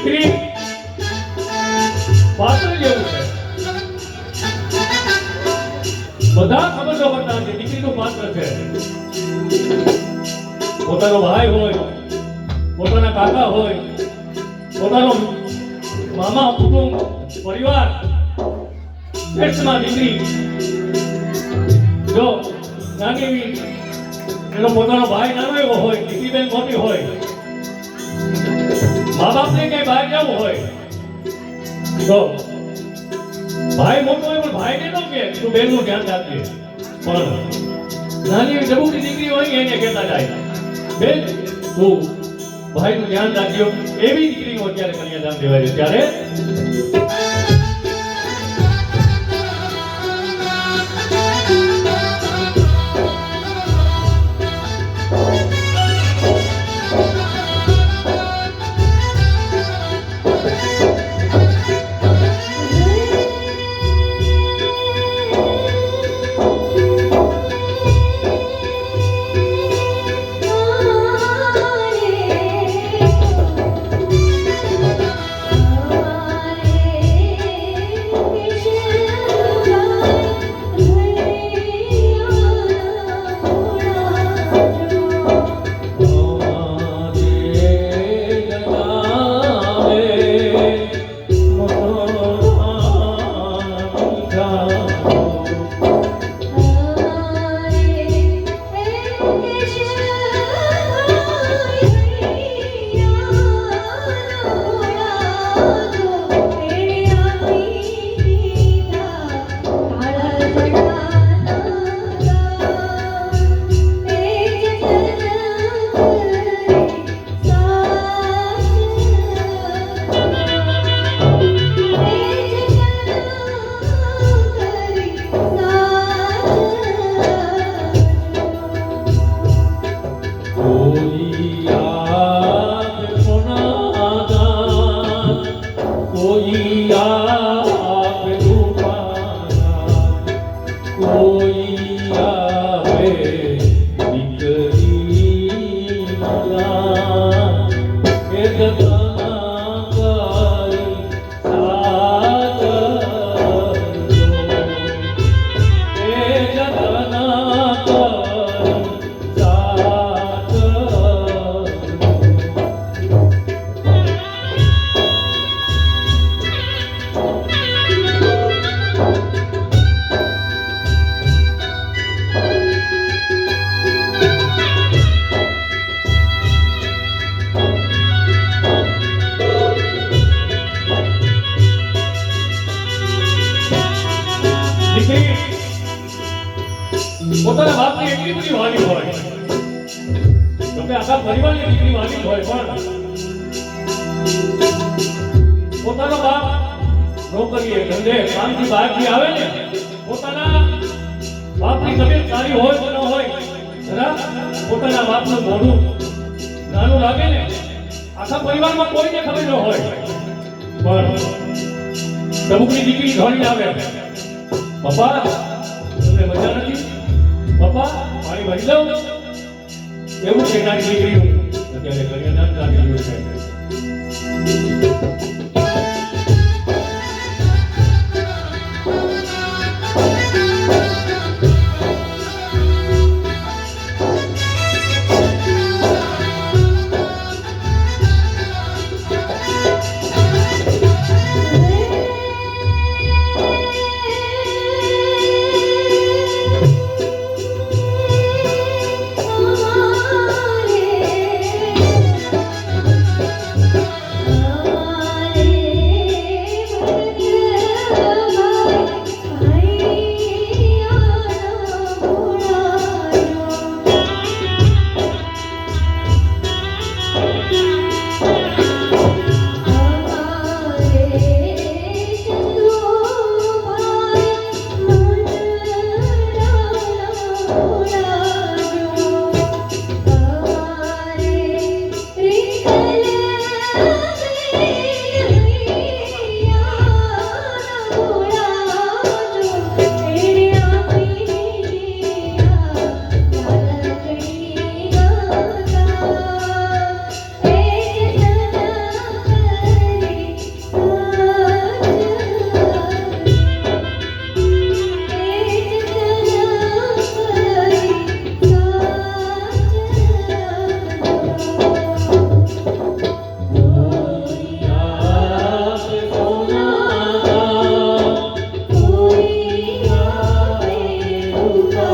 દીકરી પાત્ર જેવું છે. બધા ખબર ખબરદાર છે દીકરી નું પાત્ર છે. પોતાનો ભાઈ હોય, પોતાના કાકા હોય, પોતાનો મામા કુટુંબ પરિવાર શ્રેષ્ઠમાં દીકરી. જો નાની એનો પોતાનો ભાઈ નાનો એવો હોય દીકરી બેન મોટી હોય બાપને કઈ બહાર જવું હોય? તો ભાઈ મોટો હોય પણ ભાઈને ન કે તું બેનનું ધ્યાન રાખજે પણ નાની એવી ડબુકડી દીકરી હોય, એને કહેતા જાય. બેન, તું ભાઈનું ધ્યાન રાખજો. એવી દીકરીઓ અત્યારે કન્યાદાન દેવાય છે. ત્યારે દીકરી પોતાના બાપની એટલી બધી વાલી હોય. જોકે આખા પરિવારની દીકરી વાલી હોય, પણ પોતાનો બાપ નોકરીએ ધંધે કામથી બહારથી આવે ને, પોતાના બાપની તબિયત સારી હોય કે ન હોય, જરા પોતાના બાપનું મોઢું નાનું લાગે ને, આખા પરિવારમાં કોઈને ખબર ન હોય. પણ પ્રમુખની દીકરી ધોળી આવે. પપ્પા તમને મજા નથી? પપ્પા, પાણી ભરી દઉં? એવું છે નાની દીકરીનું? અત્યારે કન્યાદાન રહ્યું છે.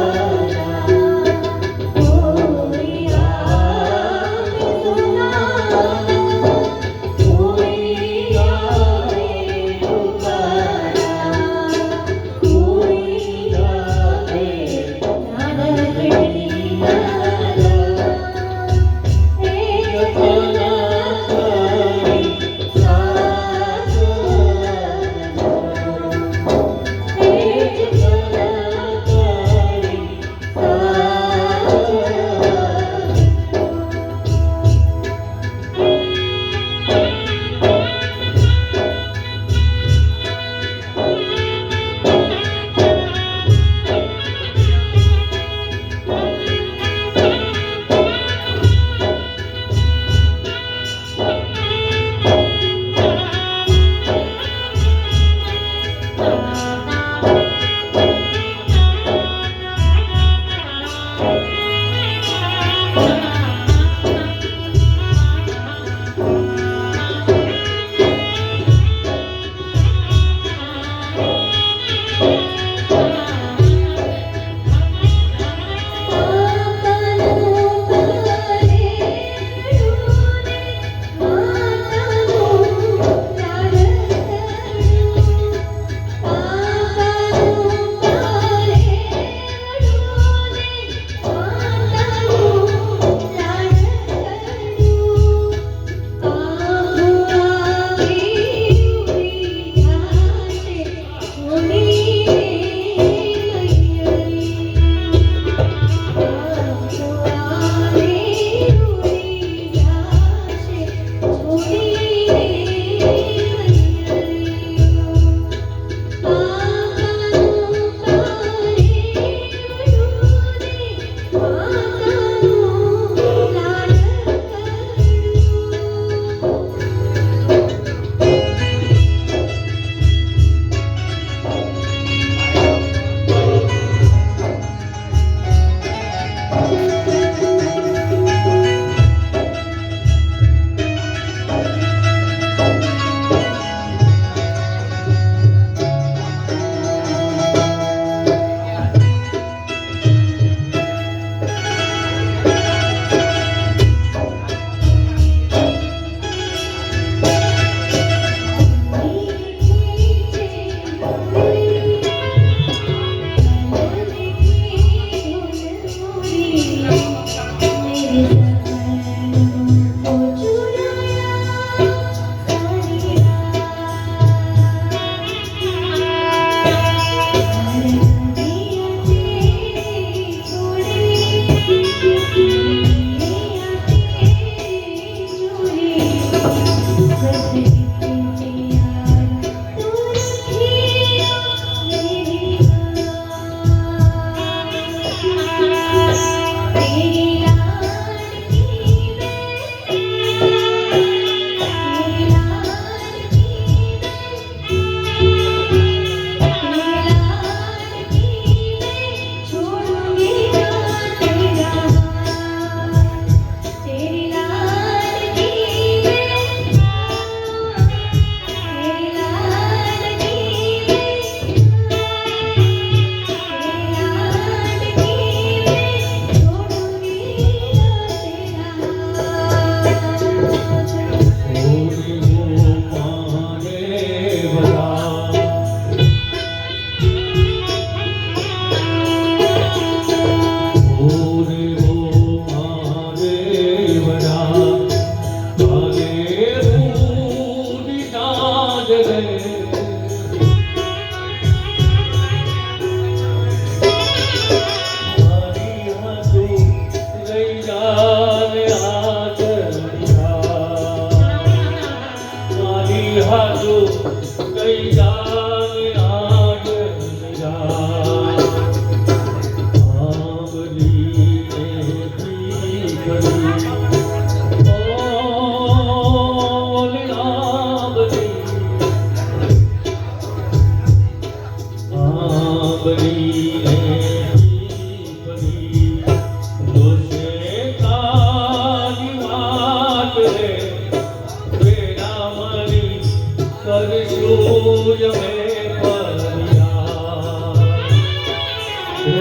Oh.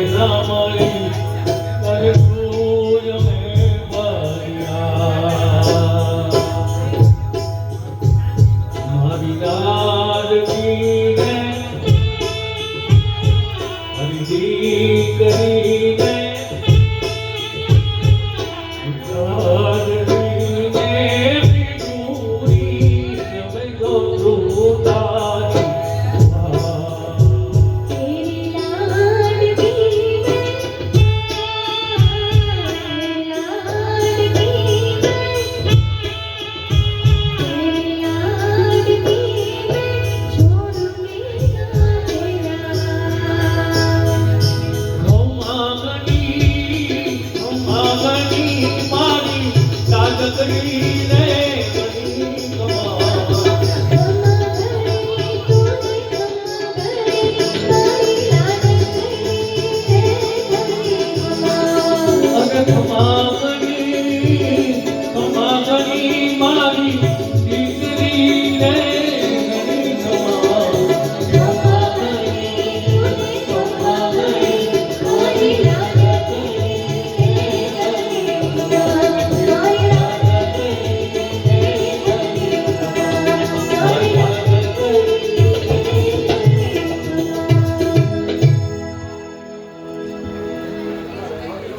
জামাই তারে